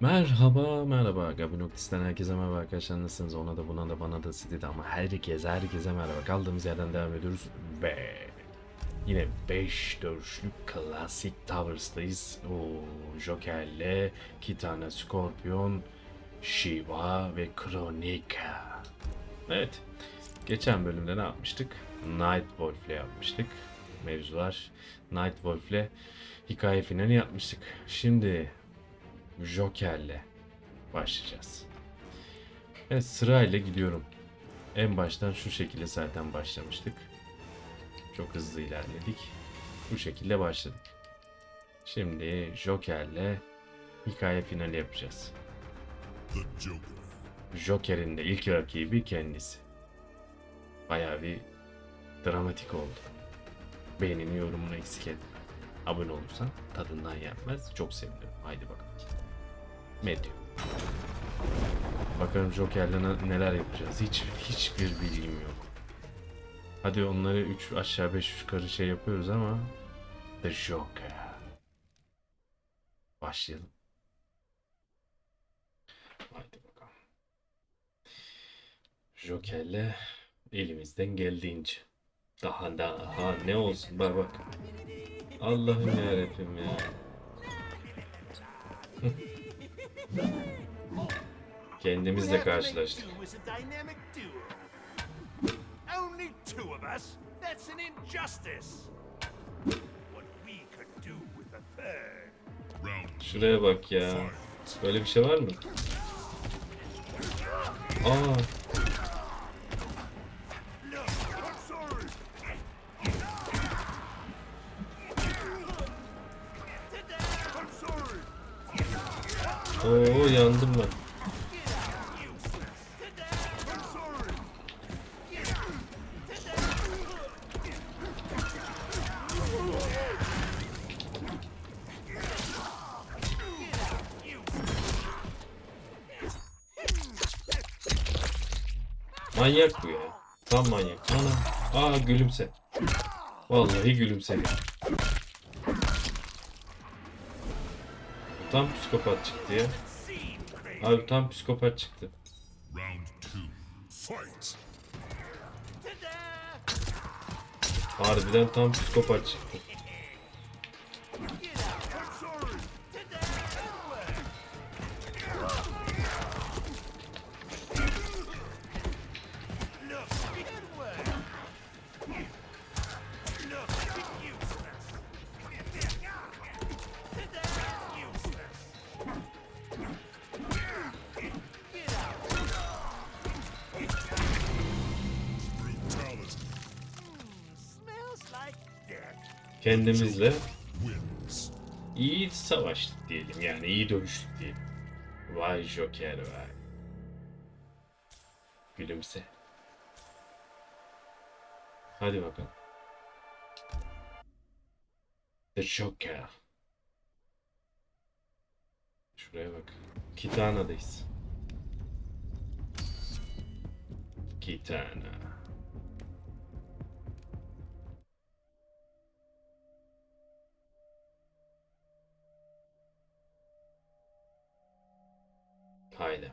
Merhaba merhaba. Gabinoktis'ten herkese merhaba arkadaşlar. Nasılsınız? Ona da buna da bana da size de ama herkese herkese merhaba. Kaldığımız yerden devam ediyoruz ve yine 5 dövüşlük klasik Towers'tayız. O Joker'le iki tane Scorpion Shiva ve Kronika. Evet geçen bölümde ne yapmıştık? Nightwolf'le yapmıştık mevzular. Nightwolf'le hikaye finali yapmıştık. Şimdi Joker'le başlayacağız. Evet sırayla gidiyorum. En baştan şu şekilde zaten başlamıştık. Çok hızlı ilerledik. Bu şekilde başladık. Şimdi Joker'le hikaye finali yapacağız. Joker'in de ilk rakibi kendisi. Bayağı bir dramatik oldu. Beğenini yorumunu eksik etme. Abone olursan tadından yenmez. Çok sevinirim. Haydi bakalım. Medium. Bakalım Joker'le ne- neler yapacağız. Hiç hiçbir bilgim yok. Hadi onları 3 aşağı 5 yukarı şey yapıyoruz ama The Joker. Başlayalım. Haydi bakalım. Joker'le elimizden geldiğince. Daha daha ne olsun bak bak. Allah'ım yarabbim ya. Kendimizle karşılaştık. Only two of us? That's an injustice. What we could do with a third. Şuraya bak ya. Böyle bir şey var mı? Aa, oo yandım ben. Manyak bu ya. Tam manyak. Ana. Aa gülümse. Vallahi gülümsedi. Tam psikopat çıktı ya. Abi tam psikopat çıktı. Round two. Fight. Harbiden tam psikopat çıktı. Kendimizle iyi savaştık diyelim. Yani iyi dövüştük diyelim. Vay Joker vay. Gülümse. Hadi bakalım. The Joker. Şuraya bak. Kitana'dayız. Kitana. Haydi.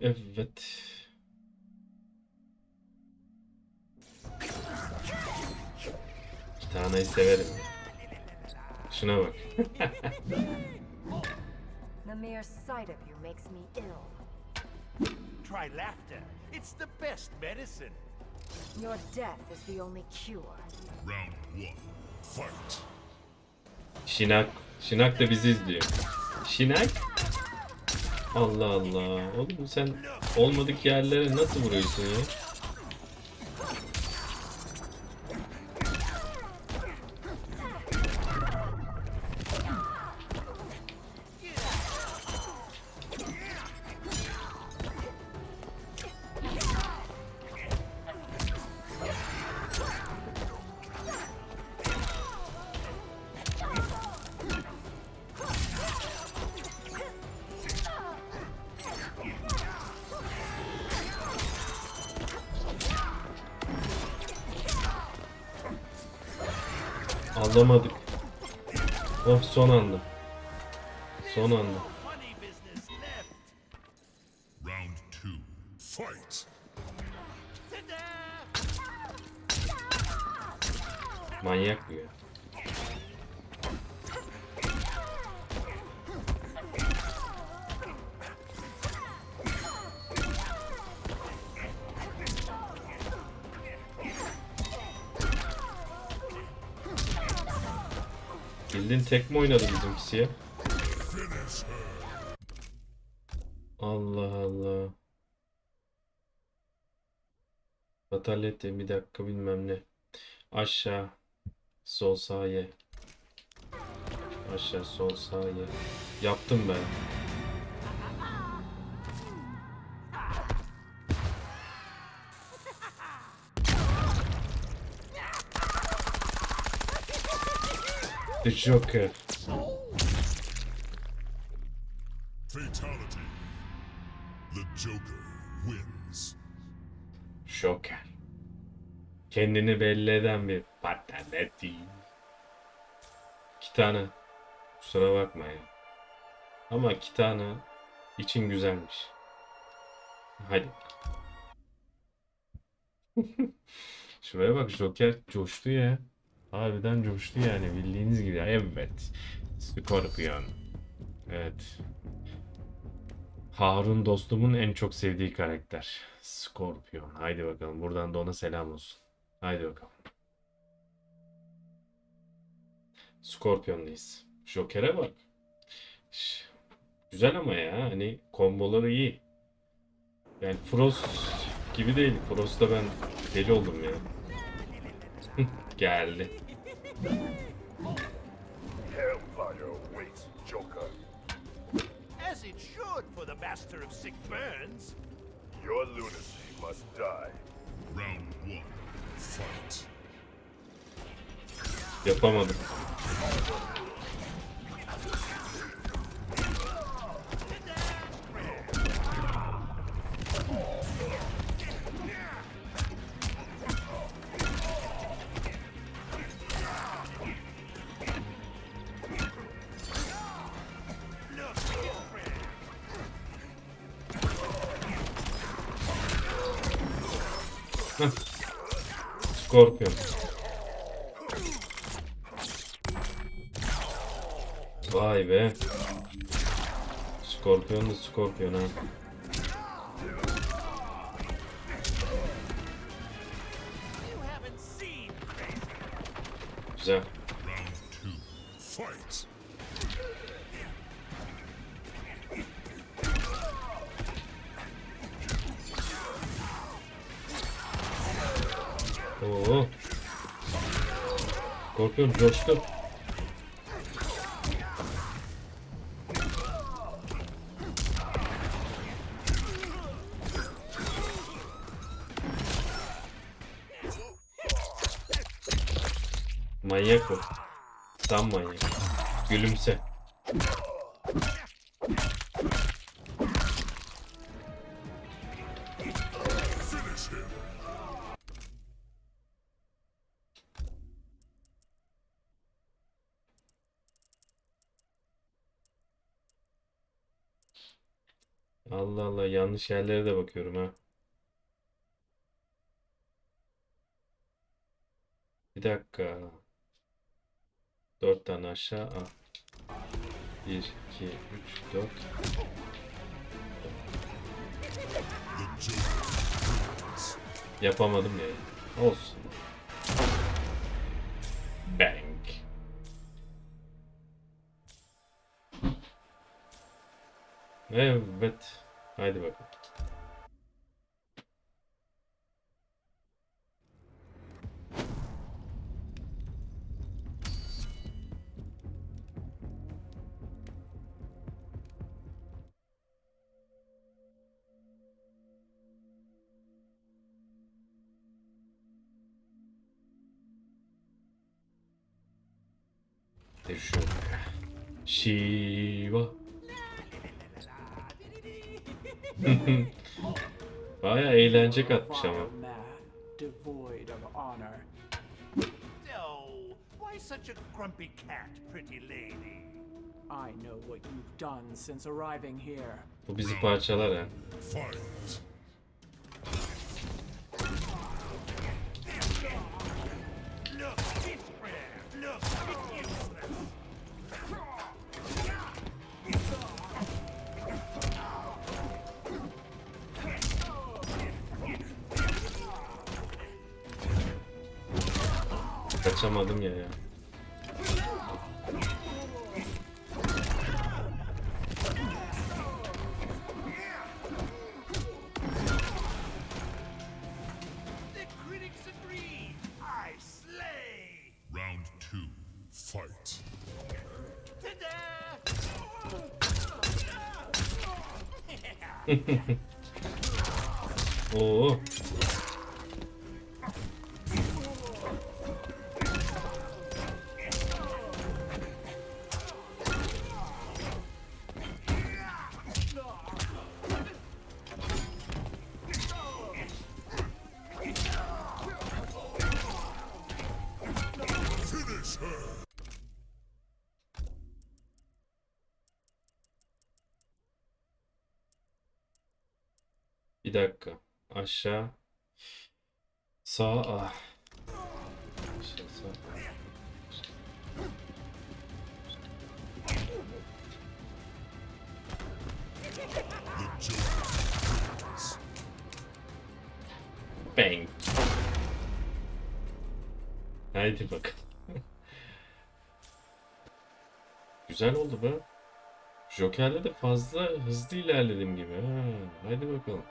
Evet. Kitana'yı severim. Şuna bak. The mere sight of you makes me ill. Try laughter. It's the best medicine. Your death is the only cure. Round one. Fight. Şinak. Şinak da bizi izliyor. Şinak? Allah Allah. Oğlum sen olmadık yerlere nasıl vuruyorsun ya? Alamadık. Oh son anda. Son anda. Bildiğin tekme oynadı bizimkisi! Allah Allah. Fatality bir dakika bilmem ne. Aşağı. Sol sağ ye. Aşağı sol sağ ye. Yaptım ben. The Joker. Fatality. The Joker wins. Joker. Kendini belli eden bir fatality. Kitana. Kusura bakma ya. Ama Kitana için güzelmiş. Hadi. Şuraya bak Joker coştu ya. Harbiden coştu yani bildiğiniz gibi. Evet. Scorpion. Evet. Harun dostumun en çok sevdiği karakter. Scorpion. Haydi bakalım. Buradan da ona selam olsun. Haydi bakalım. Scorpion'dayız. Joker'e bak. Güzel ama ya. Hani komboları iyi. Yani Frost gibi değil. Frost'ta ben deli oldum ya. Geldi. Hellfire awaits, Joker. As it should for the master of sick burns. Your lunacy must die. Round one. Fight! Yapamadım. Scorpion. Vay be. Scorpion da Scorpion ha. Oo. Scorpion coştu. Manyak o. Tam manyak. Gülümse. Allah Allah yanlış yerlere de bakıyorum ha. Bir dakika. Dört tane aşağı. Al. Bir, iki, üç, dört. Yapamadım ya. Olsun. Evet. Haydi bakalım. Shiva. Baya eğlence katmış ama. Such a grumpy cat, pretty lady? I know what you've done since arriving here. Bu bizi parçalar ha. Fight. Kaçamadım ya ya. The Aşağı. Sağ. Ah. Aşağı sağ. Wins. Bang. Haydi bakalım. Güzel oldu be. Joker'le de fazla hızlı ilerledim gibi. Ha, haydi bakalım.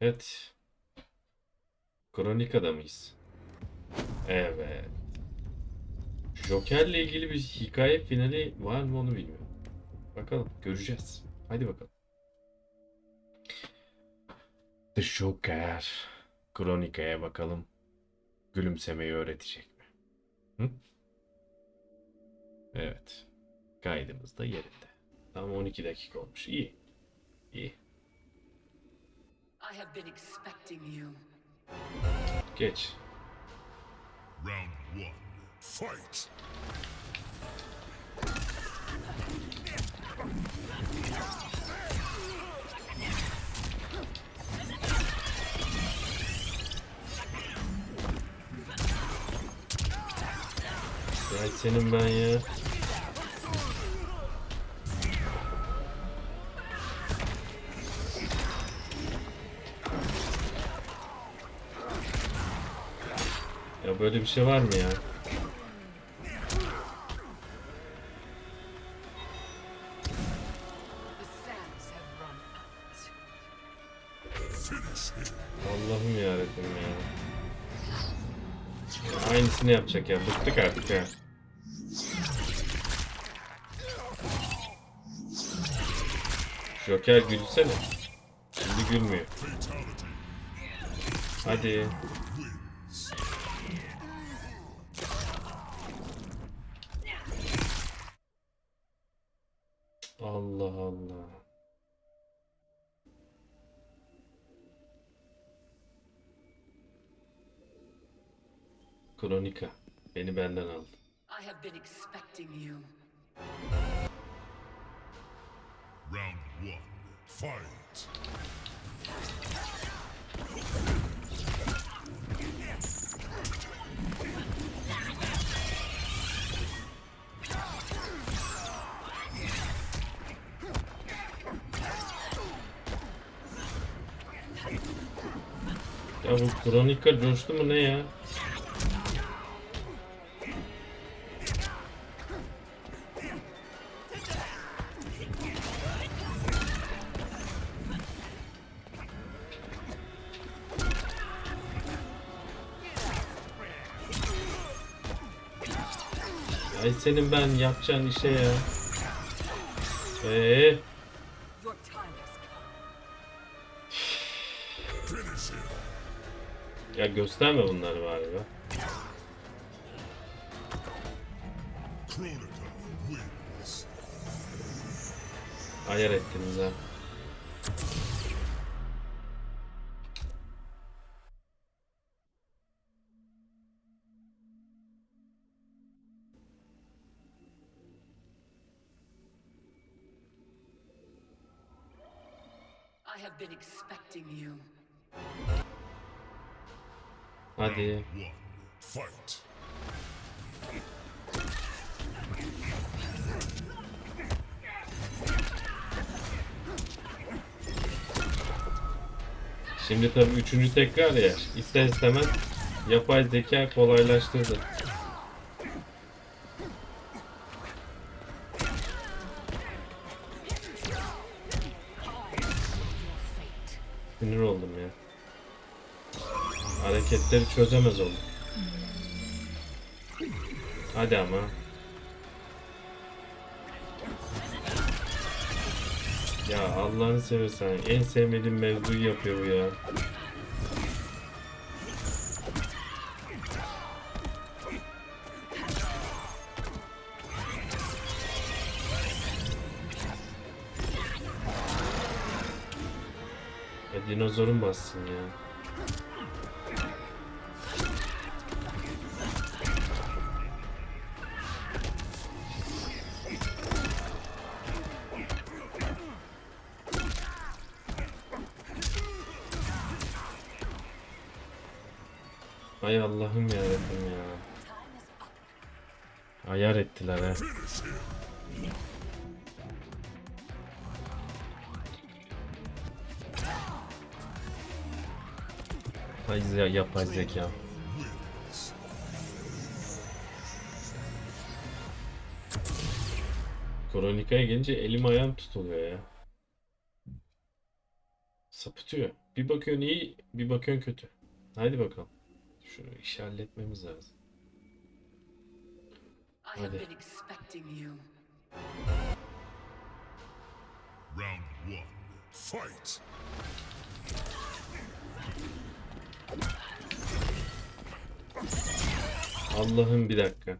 Evet. Kronika'da mıyız? Evet. Joker'le ilgili bir hikaye finali var mı onu bilmiyorum. Bakalım göreceğiz. Haydi bakalım. The Joker. Kronika'ya bakalım. Gülümsemeyi öğretecek mi? Hı? Evet. Kaydımız da yerinde. Tam 12 dakika olmuş. İyi. İyi. I have been expecting you. Geç. Round one. Fight. Ya senin ben ya. Böyle bir şey var mı ya? Allah'ım yarabbim ya. Aynısını yapacak ya. Bıktık artık ya. Joker gülsene. Şimdi gülmüyor. Hadi. Allah Allah. Kronika. Beni benden aldı. I have been expecting you. Round one. Fight. Ya bu Kronika coştu mu ne ya? Ay senin ben yapacağın işe ya. Ee, ya gösterme bunları bari be. Ayar ettiniz ha. Hadi. Şimdi tabii üçüncü tekrar ya. İster istemez yapay zeka kolaylaştırdı. Hareketleri çözemez oldum. Hadi ama. Ya Allah'ını seversen en sevmediğim mevzuyu yapıyor bu ya. Ya dinozorun bassın ya. Hay Allah'ım ya ya. Ayar ettiler ha. Hay ze- yapay zeka. Kronika'ya gelince elim ayağım tutuluyor ya. Sapıtıyor. Bir bakıyorsun iyi, bir bakıyorsun kötü. Haydi bakalım. Şunu işi halletmemiz lazım. Hadi. been expecting you. Round one. Fight. Allah'ım bir dakika.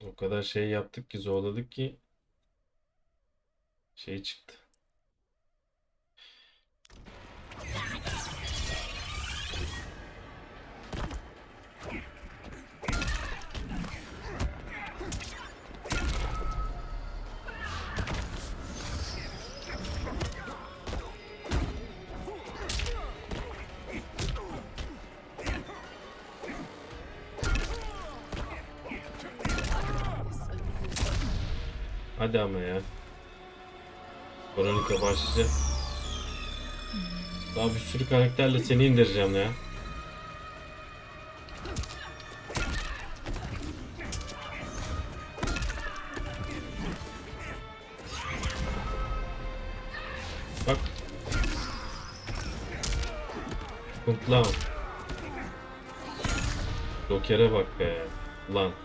O kadar şey yaptık ki zorladık ki şey çıktı. Hadi ama ya. Veronica başlayacak. Daha bir sürü karakterle seni indireceğim ya. Bak. Kuntlam. Joker'e bak be. Ulan.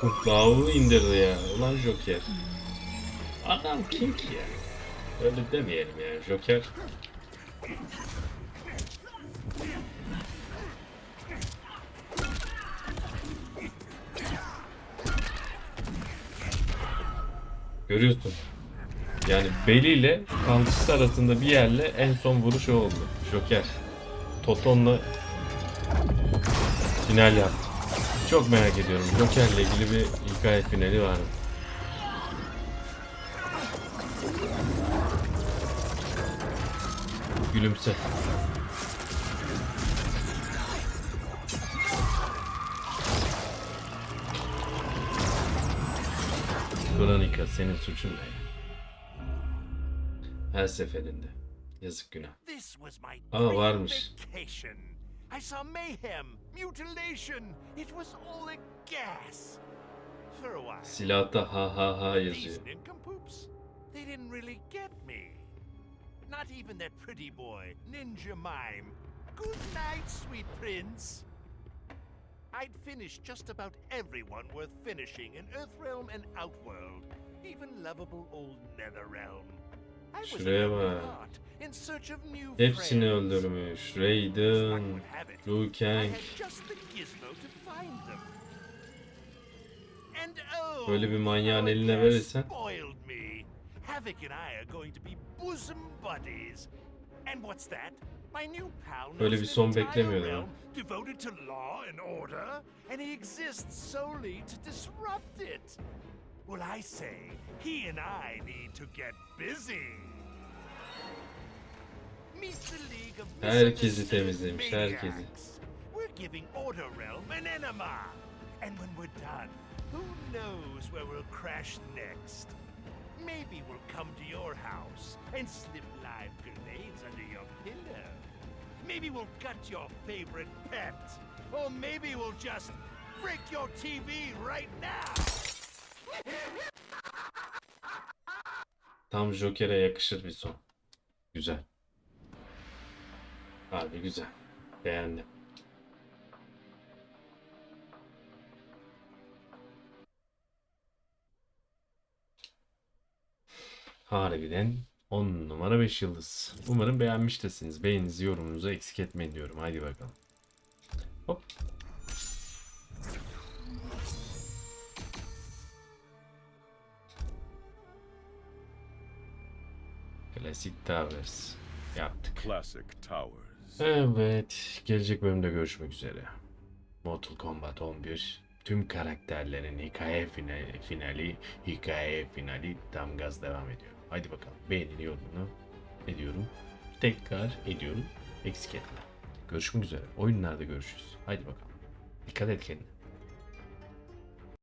Kurtlağı indirdi ya. Ulan Joker. Adam kim ki ya? Öyle demeyelim ya. Joker. Görüyorsun. Yani beliyle kalçası arasında bir yerle en son vuruş oldu. Joker. Toton'la final yaptı. Çok merak ediyorum. Joker'le ilgili bir hikaye finali var mı? Gülümse. Veronica senin suçun ne? Her seferinde. Yazık günah. Aa, varmış. I saw mayhem, mutilation. It was all a gas. For a while. Silahta ha ha ha yazıyor. These nincompoops, they didn't really get me. Not even that pretty boy, Ninja Mime. Good night, sweet prince. I'd finished just about everyone worth finishing in Earthrealm and Outworld, even lovable old Netherrealm. Şuraya bak. Hepsini öldürmüş. Raiden, Liu Kang. oh, Böyle bir manyağın eline verirsen-. Havoc and I are going to be bosom buddies. And what's that? My new pal Böyle bir son beklemiyordum devoted to law and order, and he exists solely to disrupt it. Well, I say he and I need to get busy. Meet the League of Herkesi temizlemiş, herkesi. We're giving Order Realm an enema. And when we're done, who knows where we'll crash next? Maybe we'll come to your house and slip live grenades under your pillow. Maybe we'll gut your favorite pet. Or maybe we'll just break your TV right now. Tam Joker'e yakışır bir son. Güzel. Harbi güzel. Beğendim. Harbiden 10 numara 5 yıldız. Umarım beğenmiştirsiniz. Beğeninizi yorumunuzu eksik etmeyin diyorum. Haydi bakalım. Hop. Klasik Towers yaptık. Classic Towers. Evet, gelecek bölümde görüşmek üzere. Mortal Kombat 11 tüm karakterlerin hikaye finali, finali, hikaye finali tam gaz devam ediyor. Haydi bakalım beğenini yorumunu ediyorum. Tekrar ediyorum. Eksik etme. Görüşmek üzere. Oyunlarda görüşürüz. Haydi bakalım. Dikkat et kendine.